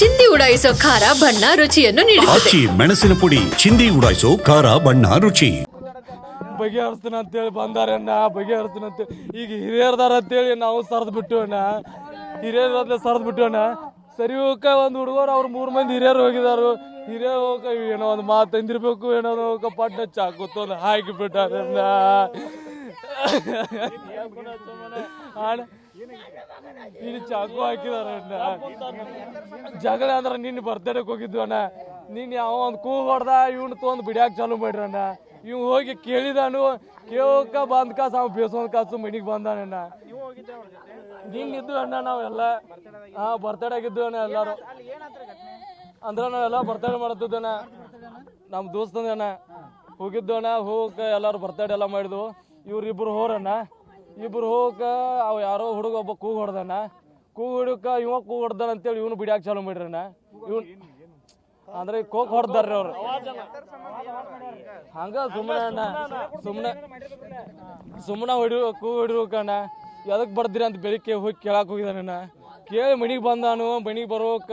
ಚಿಂದಿ ಉಡಾಯಿಸೋ ಖಾರ ಬಣ್ಣ ರುಚಿಯನ್ನು ನೀಡುತ್ತದೆ. ಆಚಿ ಮೆಣಸಿನ ಪುಡಿ ಚಿಂದಿ ಉಡಾಯಿಸೋ ಖಾರ ಬಣ್ಣ ರುಚಿ. ಬಗೆಹರಿಸ್ತೀನಿ ಅಂತೇಳಿ ಬಂದಾರಣ್ಣ ಬಗೆಹರಿಸ್ತೀನಿ ಅಂತ ಈಗ ಹಿರಿಯರ್ದಾರ ಅಂತೇಳಿ ನಾವು ಸರಿದು ಬಿಟ್ಟವಣ್ಣ ಹಿರಿಯರ ಸರದ್ ಬಿಟ್ಟವಣ್ಣ ಸರಿ ಹೋಗ ಒಂದು ಹುಡುಗರು ಅವ್ರು ಮೂರು ಮಂದಿ ಹಿರಿಯರು ಹೋಗಿದಾರು. ಹಿರಿಯರು ಹೋಗ ಏನೋ ಒಂದು ಮಾತು ತಂದಿರ್ಬೇಕು ಏನೋ ಹೋಗ ಪಟ್ಟ ಚಾಕುತ್ತೊಂದು ಹಾಕಿ ಬಿಟ್ಟಾರಣ್ಣ ಅಣ್ಣ ಇಲ್ಲಿ ಚಾಕು ಹಾಕಿದಾರೆ ಜಗಳ ಅಂದ್ರೆ ನಿನ್ನ ಬರ್ತಡೇಗೆ ಹೋಗಿದ್ವು ಅಣ್ಣ. ನಿನ್ನ ಯಾವ ಒಂದು ಕೂ ಹೊಡ್ದ ಇವ್ನ ತೊಗೊಂಡು ಬಿಡ್ಯಾಕ ಚಾಲು ಮಾಡ್ರಣ್ಣ ಇವ್ ಹೋಗಿ ಕೇಳಿದಾನು, ಕೇಳಕ ಬಂದ್ ಕಾಸು, ಅವ್ ಬೇಸೊಂದ್ ಕಾಸು ಮನಿಗೆ ಬಂದಾನಣ್ಣ ನಿನ್ನಿದ್ದು ಅಣ್ಣ ನಾವೆಲ್ಲ. ಹಾ ಬರ್ತಡೇ ಆಗಿದ್ದು ಅಣ್ಣ ಎಲ್ಲಾರು. ಅಂದ್ರೆ ನಾವೆಲ್ಲ ಬರ್ತಡೇ ಮಾಡತ್ತಿದ್ದಣ್ಣ ನಮ್ಮ ದೋಸ್ತಂದಣ್ಣ ಹೋಗಿದ್ದು ಅಣ್ಣ. ಹೋಗಕ ಎಲ್ಲಾರು ಬರ್ತಡೇ ಎಲ್ಲ ಮಾಡಿದ್ವು. ಇವ್ರಿಬ್ರು ಹೋರಣ್ಣ ಇಬ್ರು ಹೋಗಕ ಅವ್ ಯಾರೋ ಹುಡುಗ ಒಬ್ಬ ಕೂಗು ಹೊಡ್ದಣ್ಣ ಕೂಗು ಹೊಡಕ ಇವ ಕೂಗು ಹೊಡ್ದಾನ ಅಂತೇಳಿ ಇವನು ಬಿಡ್ಯಾಕ ಚಾಲು ಮಾಡ್ರಣ್ಣ ಇವ್ನು ಅಂದ್ರೆ ಕೋಕ್ ಹೊಡ್ದಾರ್ರಿ ಅವ್ರು. ಹಂಗ ಸುಮ್ಮನೆ ಅಣ್ಣ ಸುಮ್ಮನೆ ಸುಮ್ಮನೆ ಹೊಡಿ ಕೂಗು ಹೊಡಿರೋಕಣ್ಣ ಎದಕ್ ಬರ್ದಿರಿ ಅಂತ ಬೆಳಿಗ್ಗೆ ಹೋಗಿ ಕೇಳಕ್ ಹೋಗಿದಾನಣ್ಣ ಕೇಳಿ ಮನಿಗೆ ಬಂದಾನು, ಮನಿಗೆ ಬರೋಕ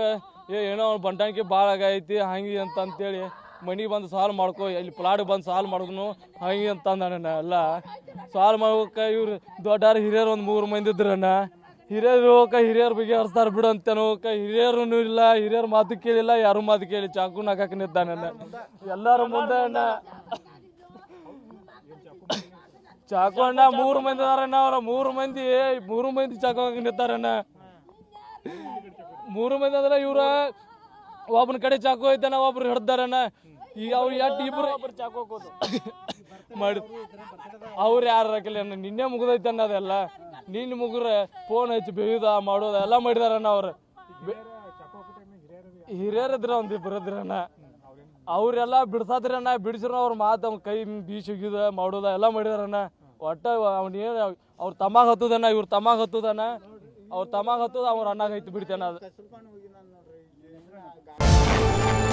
ಏನೋ ಅವ್ನ ಬಂಟಾಣಿಕೆ ಭಾಳ ಆಗೈತಿ ಹಂಗೆ ಅಂತ ಅಂತೇಳಿ. ಮನಿಗೆ ಬಂದು ಸಾಲ್ವ್ ಮಾಡ್ಕೊ, ಇಲ್ಲಿ ಪ್ಲಾಟ್ ಬಂದು ಸಾಲ್ವ್ ಮಾಡಿದ್ನು ಹಂಗೆ ಅಂತ ಅಂದಾನಣ್ಣ ಎಲ್ಲ. ಸಾಲ್ವ್ ಮಾಡ್ಬೇಕ ಇವ್ರು ದೊಡ್ಡಾರ ಹಿರಿಯರು ಒಂದು ಮೂರು ಮಂದಿ ಇದ್ರಣ್ಣ ಹಿರಿಯರು ಹೋಗ ಹಿರಿಯರ ಬಗ್ಗೆ ಹರಿಸ್ತಾರ ಬಿಡು ಅಂತ ಹೋಗ ಹಿರಿಯರು ಇಲ್ಲ, ಹಿರಿಯರ ಮಾತು ಕೇಳಿಲ್ಲ, ಯಾರು ಮಾತು ಕೇಳಿ ಚಾಕು ನಾಕಕ್ಕೆ ನಿದ್ದಾನಣ್ಣ ಎಲ್ಲಾರು ಮುಂದೆ ಅಣ್ಣ. ಚಾಕು ಅಣ್ಣ ಮೂರು ಮಂದಿ ಅದಾರಣ್ಣ ಅವ್ರ. ಮೂರು ಮಂದಿ ಮೂರು ಮಂದಿ ಚಾಕು ಹಾಕಿ ನಿಂತಾರಣ್ಣ ಮೂರು ಮಂದಿ ಅಂದ್ರೆ ಇವ್ರ ಒಬ್ಬನ ಕಡೆ ಚಾಕು ಐತನ ಒಬ್ರು ಹಿಡ್ದಾರನ. ಈಗ ಅವ್ರು ಎಟ್ ಇಬ್ರು ಮಾಡಿ. ಅವ್ರು ಯಾರು ಹಾಕಿಲ್ಲ ನಿನ್ನೆ ಮುಗಿದೈತೆ ಅದೆಲ್ಲ. ನಿನ್ನ ಮುಗ್ರೆ ಫೋನ್ ಹಚ್ಚಿ ಬೇಯುದ ಮಾಡೋದ ಎಲ್ಲ ಮಾಡಿದಾರಣ್ಣ ಅವ್ರು. ಹಿರಿಯರಿದ್ರ ಒಂದ್ ಇಬ್ಬರದ್ರಣ್ಣ ಅವ್ರೆಲ್ಲ ಬಿಡ್ಸಾದ್ರಣ್ಣ ಬಿಡಿಸ್ರ ಅವ್ರ ಮಾತು ಅವ್ನ ಕೈ ಬೀಚ್ ಒಗಿದ ಮಾಡೋದ ಎಲ್ಲ ಮಾಡಿದಾರಣ್ಣ ಒಟ್ಟ ಅವ್ನ ಏನು ಅವ್ರ ತಮಾಗ ಹತ್ತದಣ್ಣ ಇವ್ರ ತಮಾಗ ಹತ್ತದಣ್ಣ ಅವ್ರ ತಮಾಗ ಹತ್ತದ ಅವ್ರ ಅಣ್ಣಾಗ ಐತಿ ಬಿಡ್ತೇನೆ ಅದು. Yeah.